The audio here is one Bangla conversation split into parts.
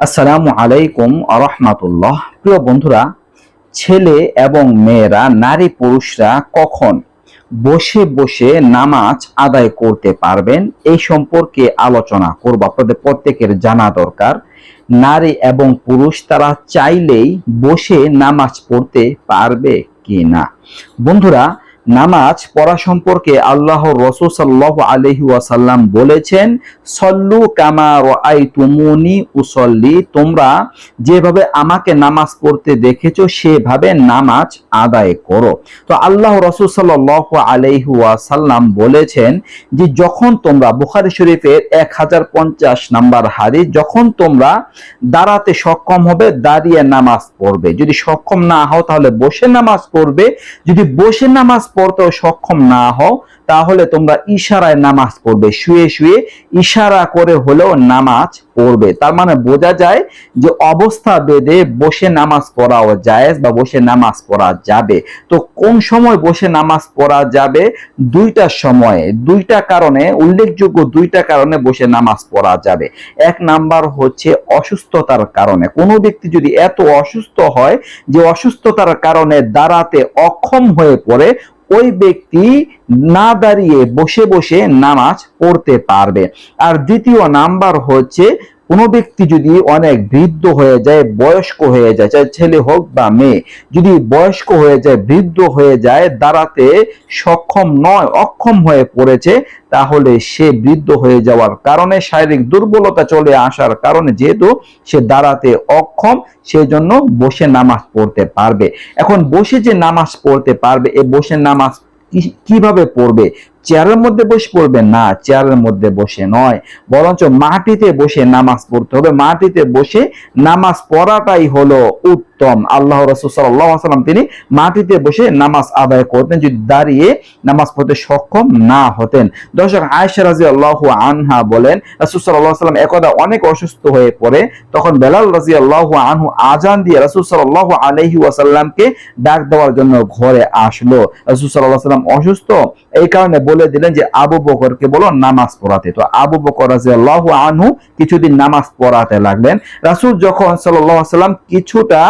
আসসালামু আলাইকুম আরহামাতুল্লাহ। প্রিয় বন্ধুরা, ছেলে এবং মেয়েরা, নারী পুরুষরা কখন বসে বসে নামাজ আদায় করতে পারবেন এই সম্পর্কে আলোচনা করব। আপনাদের প্রত্যেকের জানা দরকার, নারী এবং পুরুষ তারা চাইলেই বসে নামাজ পড়তে পারবে কি না বন্ধুরা নামাজ পড়া সম্পর্কে আল্লাহ রসুল সাল্লাহ আলহি ওয়াসাল্লাম বলেছেন, সল্লু কামা রাই তুমুনি উসল্লি তোমরা যেভাবে আমাকে নামাজ পড়তে দেখেছ, সেভাবে নামাজ আদায় করো। তো আল্লাহ রসুল সাল্লাহ আলহি ওয়াসাল্লাম বলেছেন যে, যখন তোমরা বুখারি শরীফের এক হাজার পঞ্চাশ নাম্বার হারি যখন তোমরা দাঁড়াতে সক্ষম হবে, দাঁড়িয়ে নামাজ পড়বে। যদি সক্ষম না হও, তাহলে বসে নামাজ পড়বে। যদি বসে নামাজ পড়তেও সক্ষম না হও। তাহলে তোমরা ইশারায় নামাজ পড়বে। শুয়ে শুয়ে ইশারা করে হলেও নামাজ পড়বে। তার মানে বোঝা যায় যে অবস্থা বেদে বসে নামাজ পড়াও জায়েজ বা বসে নামাজ পড়া যাবে। তো কোন সময় বসে নামাজ পড়া যাবে? দুইটা সময়ে। দুইটা কারণে, উল্লেখযোগ্য দুইটা কারণে বসে নামাজ পড়া যাবে। এক নাম্বার হচ্ছে অসুস্থতার কারণে। কোনো ব্যক্তি যদি এত অসুস্থ হয় যে অসুস্থতার কারণে দাঁড়াতে অক্ষম হয়ে পড়ে, ওই ব্যক্তি না দাঁড়িয়ে বসে বসে নামাজ পড়তে পারবে। আর দ্বিতীয় নাম্বার হচ্ছে, কোনো ব্যক্তি যদি অনেক বৃদ্ধ হয়ে যায়, বয়স্ক হয়ে যায়, চাই ছেলে হোক বা মেয়ে, যদি বয়স্ক হয়ে যায়, বৃদ্ধ হয়ে যায়, দাঁড়াতে সক্ষম নয়, অক্ষম হয়ে পড়েছে, তাহলে সে বৃদ্ধ হয়ে যাওয়ার কারণে শারীরিক দুর্বলতা চলে আসার কারণে যেহেতু সে দাঁড়াতে অক্ষম, সেজন্য বসে নামাজ পড়তে পারবে। এখন বসে যে নামাজ পড়তে পারবে, এ বসে নামাজ কীভাবে পড়বে? চেয়ারের মধ্যে বসে পড়বে না, চেয়ারের মধ্যে বসে নয়। বরঞ্চ মাটিতে বসে নামাজ পড়তে হবে। মাটিতে বসে নামাজ পড়াটাই হলো উত্তম। আল্লাহ রসুল সাল্লাম তিনি মাটিতে বসে নামাজ আদায় করতেন, যদি দাঁড়িয়ে নামাজ পড়তে সক্ষম না হতেন। দর্শক, আয়েশা রাজি আল্লাহ আনহা বলেন, রসুল সাল্লাহ সাল্লাম একদা অনেক অসুস্থ হয়ে পড়ে। তখন বেলাল রাজি আল্লাহ আনহু আজান দিয়ে রসুল সাল্লাহ আলহি ওয়াসাল্লামকে ডাক দেওয়ার জন্য ঘরে আসলো। রসুল সাল্লাহ সাল্লাম অসুস্থ। এই কারণে বলে দিলেন যে আবু বকরকে বলো নামাজ পড়াতে। তো আবু বকর রাজিয়াল্লাহ আনহু কিছুদিন নামাজ পড়াতে লাগলেন। রাসুল যখন আলাইহি সাল্লাম কিছুটা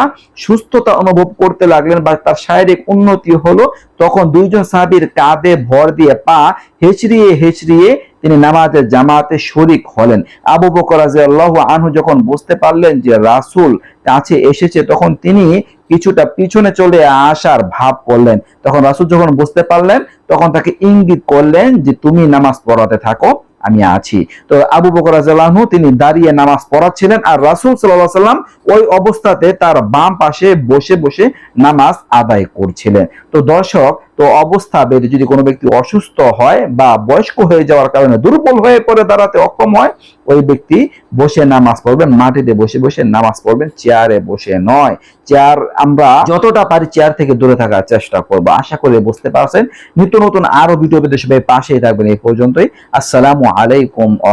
সুস্থতা অনুভব করতে লাগলেন বা তার শারীরিক উন্নতি হলো, তখন দুইজন সাহাবীর কাঁধে ভর দিয়ে পা হেচড়িয়ে হেঁচড়িয়ে তিনি নামাজের জামাতে শরিক হলেন। আবু বকর রাজিয়াল্লাহু আনহু যখন বুঝতে পারলেন যে রাসূল কাছে এসেছে, তখন তিনি কিছুটা পিছনে চলে আসার ভাব করলেন। তখন রাসূল যখন বুঝতে পারলেন, তখন তাকে ইঙ্গিত করলেন যে, তুমি নামাজ পড়াতে থাকো, আমি আছি। তো আবু বকর রাদিয়াল্লাহু তিনি দাঁড়িয়ে নামাজ পড়াচ্ছিলেন আর রাসূল আলাইহি সাল্লাম ওই অবস্থাতে তার বাম পাশে বসে বসে নামাজ আদায় করছিলেন। তো দর্শক তো অবস্থা বেড়ে যদি কোনো ব্যক্তি অসুস্থ হয় বা বয়স্ক হয়ে যাওয়ার কারণে দুর্বল হয়ে পড়ে, দাঁড়াতে অক্ষম হয়, ওই ব্যক্তি বসে নামাজ পড়বেন, মাটিতে বসে বসে নামাজ পড়বেন, চেয়ারে বসে নয়। চেয়ার আমরা যতটা পারি চেয়ার থেকে দূরে থাকার চেষ্টা করব। আশা করি বুঝতে পারছেন। নিত্য নতুন আরও ভিডিও সবাই পাশেই থাকবেন। এই পর্যন্তই। আসসালামু আলাইকুম আ